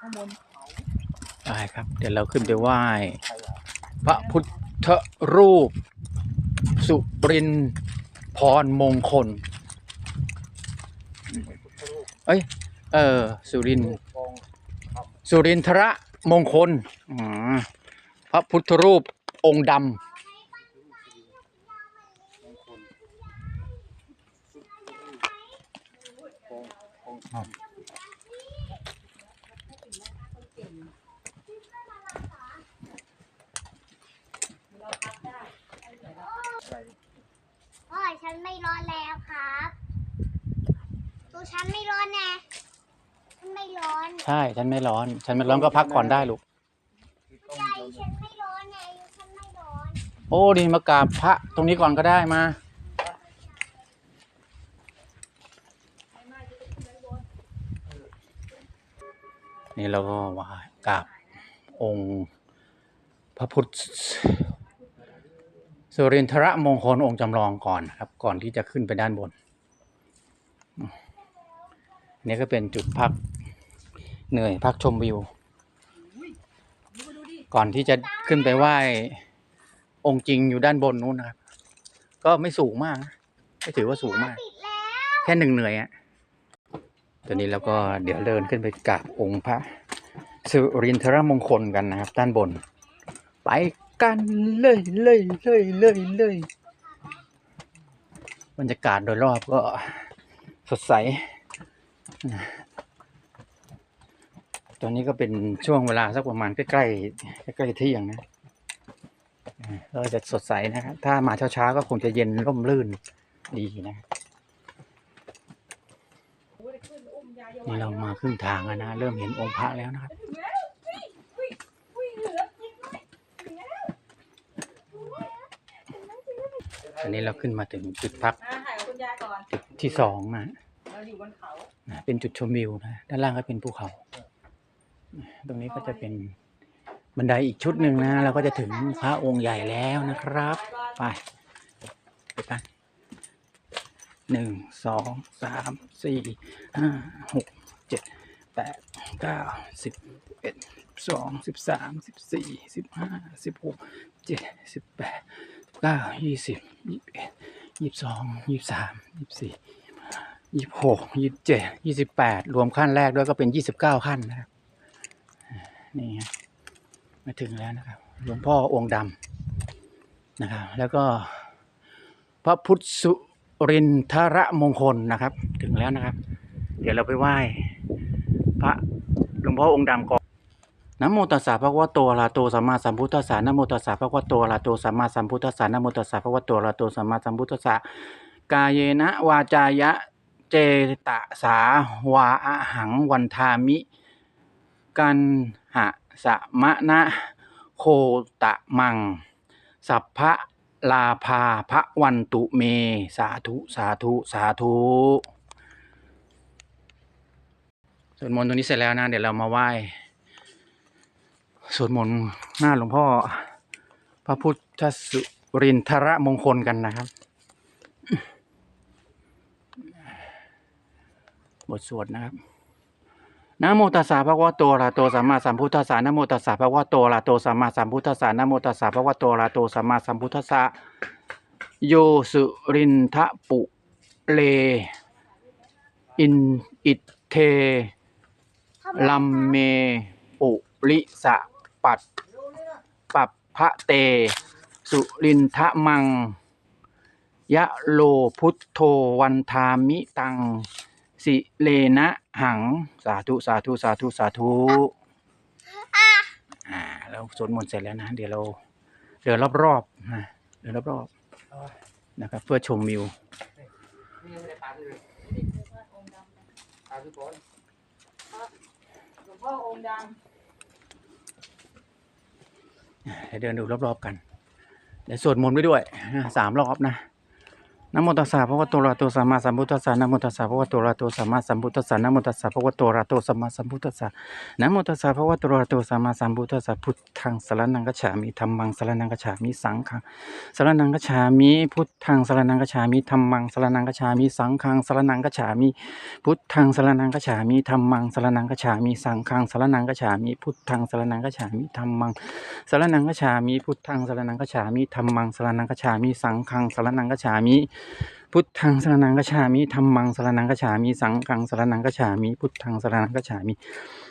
ข้างบนเขาได้ครับ เดี๋ยวเราขึ้นไปไหว้พระพุทธรูป สุรินพรมงคล เอ้ย เออ สุริน สุรินทระมงคลพระพุทธรูปองค์ดำมงคลกองกองค โอ้ย ฉันไม่ร้อนแล้วครับตัวฉันไม่ร้อนแน่ฉันไม่ร้อนำใช่ ฉันไม่ร้อน ฉันไม่ร้อนก็พักก่อนได้ลูกที่ต้องใจฉันไม่ร้อนแน่ฉันไม่ร้อนโอ้ดีมากราบพระตรงนี้ก่อนก็ได้มา นี่เราก็ไหว่ากราบองค์พระพุทธ สุรินทรมงคลองค์จำลองก่อนครับ ก่อนที่จะขึ้นไปด้านบน นี่ก็เป็นจุดพักเหนื่อยพักชมวิว ก่อนที่จะขึ้นไปไหว้องค์จริงอยู่ด้านบนนู้นนะครับ ก็ไม่สูงมากไม่ถือว่าสูงมากแแค่หนึ่งเหนื่อยอะตอนนี้เราก็เดี๋ยวเดินขึ้นไปกราบองค์พระสุรินทรมงคลกันนะครับ ด้านบน ไป กันเลยเลยเลยเลยเลยบรรยากาศโดยรอบก็สดใส ตอนนี้ก็เป็นช่วงเวลาสักประมาณใกล้ๆใกล้ๆเที่ยงนะก็จะสดใสนะครับ ถ้ามาเช้าๆก็คงจะเย็นร่มรื่นดีนะนี่เรามาครึ่งทางแล้วนะ เริ่มเห็นองค์พระแล้วนะครับ อันนี้เราขึ้นมาถึงจุดพักมาถ่ายกับคุณยายก่อน จุดที่สองนะเราอยู่บนเขา นะเป็นจุดชมวิวนะด้านล่างก็เป็นภูเขา ตรงนี้ก็จะเป็นบันไดอีกชุดหนึ่งนะเราก็จะถึงพระองค์ใหญ่แล้วนะครับ ไปไปกันหนึ่งสองสามสี่ห้าหกเจ็ดแปดเก้าสิบเอ็ดสองสิบสามสิบสี่สิบห้าสิบหกเจ็ดสิบแปด เก้ายี่สิบยี่สิบเอ็ดยี่สิบสองยี่สิบสามยี่สิบสี่ยี่สิบหกยี่สิบเจ็ดยี่สิบแปดรวมขั้นแรกด้วยก็เป็นยี่สิบเก้าขั้นนะครับนี่ฮะมาถึงแล้วนะครับหลวงพ่อองค์ดำนะครับ แล้วก็พระพุทธสุรินทรมงคลนะครับ ถึงแล้วนะครับ เดี๋ยวเราไปไหว้พระหลวงพ่อองค์ดำก่อน นะโมตัสสะภะคะวะโตอะระหะโตสัมมาสัมพุทธัสสะนะโมตัสสะภะคะวะโตอะระหะโตสัมมาสัมพุทธัสสะนะโมตัสสะภะคะวะโตอะระหะโตสัมมาสัมพุทธัสสะกายเยนะวาจายะเจตสาวาอะหังวันทามิ กันหะสะมะนะโคตะมัง สัพพะลาภาพระวันตุเม สาธุสาธุสาธุสวดมนต์ตรงนี้เสร็จแล้วนะ เดี๋ยวเรามาไหว้ สวดมนต์หน้าหลวงพ่อ พระพุทธสุรินทรมงคลกันนะครับ บทสวดนะครับนะโมตัสสะภะคะวะโตอะระหะโตสัมมาสัมพุทธัสสะนะโมตัสสะภะคะวะโตอะระหะโตสัมมาสัมพุทธัสสะนะโมตัสสะภะคะวะโตอะระหะโตสัมมาสัมพุทธัสสะโยสุรินทะปุเลอินอิเทลัมเมปุริสะ ปัตปัปพระเต สุรินทะมัง ยะโลพุทโธวันทามิตัง สิเลนะหัง สาธุสาธุสาธุสาธุอ่าแล้วสวดมนต์เสร็จแล้วนะ เดี๋ยวเราเดินรอบๆนะเดินรอบๆนะครับ เพื่อชมวิวหลวงพ่อองค์ด เดี๋ยวเดินดูรอบๆกัน เดี๋ยวสวดมนต์ไปด้วยสามรอบนะ นะโมตัสสะภะคะวะโตระโตสัมมาสัมพุทธัสสะนะโมตัสสะภะคะวะโตระโตสัมมาสัมพุทธัสสะนะโมตัสสะภะคะวะโตระโตสัมมาสัมพุทธัสสะนะโมตัสสะภะคะวะโตระโตสัมมาสัมพุทธัสสะพุทธังสรณังกัจฉามิธัมมังสรณังกัจฉามิสังฆังสรณังกัจฉามิพุทธังสรณังกัจฉามิธัมมังสรณังกัจฉามิสังฆังสรณังกัจฉามิพุทธังสรณังกัจฉามิธัมมังสรณังกัจฉามิสังฆังสรณังกัจฉามิพุทธังสรณังกัจฉามิธัมมังสรณังกัจฉามิพุทธังสรณังกัจฉามิธัมมังสรณังกัจฉามิสังฆังสรณังกัจฉามิพุทธังสรณังกัจฉามิธัมมังสรณังกัจฉามิสังฆังสรณังกัจฉามิพุทธังสรณังกฉามิ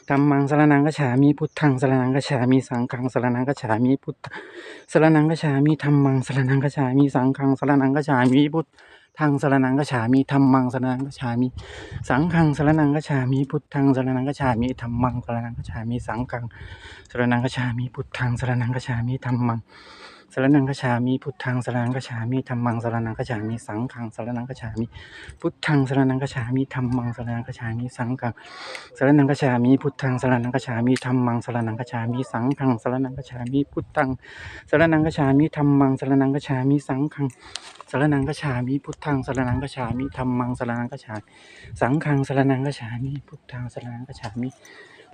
ธัมมังสรณังกัจฉามิพุทธังสรณังกฉามิ สังฆังสรณังกัจฉามิ พุทธสรณังกฉามิธัมมังสรณังกัจฉามิ สังฆังสรณังกัจฉามิพุทธังสรณังกัจฉามิธัมมังสรณังกัจฉามิ สังฆังสรณังกัจฉามิ พุทธังสรณังกัจฉามิธัมมังสรณังกัจฉามิ สังฆังสรณังกัจฉามิ พุทธังสรณังกัจฉามิธัมมัง สรนังกชามิพุทธังสรนังกชามิธรรมังสรนังกชามิสังฆังสรนังกชามิพุทธังสรนังกชามิธรรมังสรนังกชามิสังฆังสรนังกชามิพุทธังสรนังกชามิธรรมังสรนังกชามิสังฆังสรนังกชามิพุทธังสรนังกชามิธรรมังสรนังกชามิสังฆังสรนังกชามิพุทธังสรนังกชามิธรรมังสรนังกชามิสังฆังสรนังกชามิพุทธังสรนังกชามิ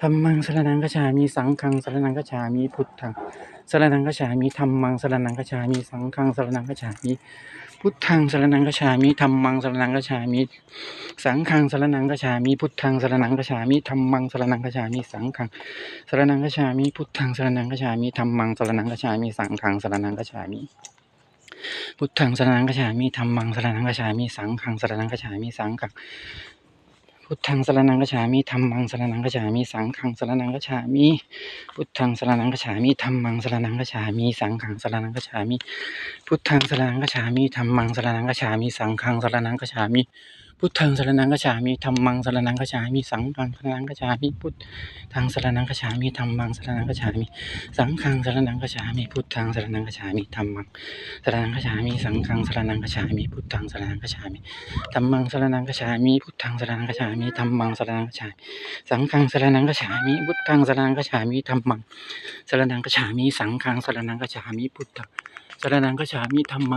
ธรรมังสรนังกชามิสังฆังสรนังกชามิพุทธังสรนังกชามิธรรมังสรนังกชามิสังฆังสรนังกชามิพุทธังสรนังกชามิธรรมังสรนังกชามิสังฆังสรนังกชามิพุทธังสรนังกชามิธรรมังสรนังกชามิสังฆังสรนังกชามิพุทธังสรนังกชามิธรรมังสรนังกชามิสังฆังสรนังกชามิพุทธังสรนังกชามิธรรมังสรนังกชามิสังฆังสรนังกชามิสังฆัง พุทธังสรนังกชามิธรรมังสรนังกชามิสังขังสรนังกชามิพุทธังสรนังกฉามิธรรมังสรนังกฉามิสังขังสรนังกฉามิพุทธังสรนังกฉามิธรรมังสรนังกฉามิสังขังสรนังกฉามิ พุทธังสรนังกฉามิธัมมังสรนังกฉามิสังฆังสรนังกฉามิพุทธังสรนังกฉามิธัมมังสรนังกฉามิสังฆังสรนังกฉามิพุทธังสรนังกฉามิธัมมังสรนังกฉามิสังฆังสรนังกฉามิพุทธังสรนังกฉามิธัมมังสรนังกฉามิพุทธังสรนังกฉามิธัมมังสรนังกฉามิสังฆังสรนังกฉามิพุทธังสรนังกฉามิธัมมังสรนังกฉามิสังฆังสรนังกฉามิพุทธังสรนังกฉามิธรรมัง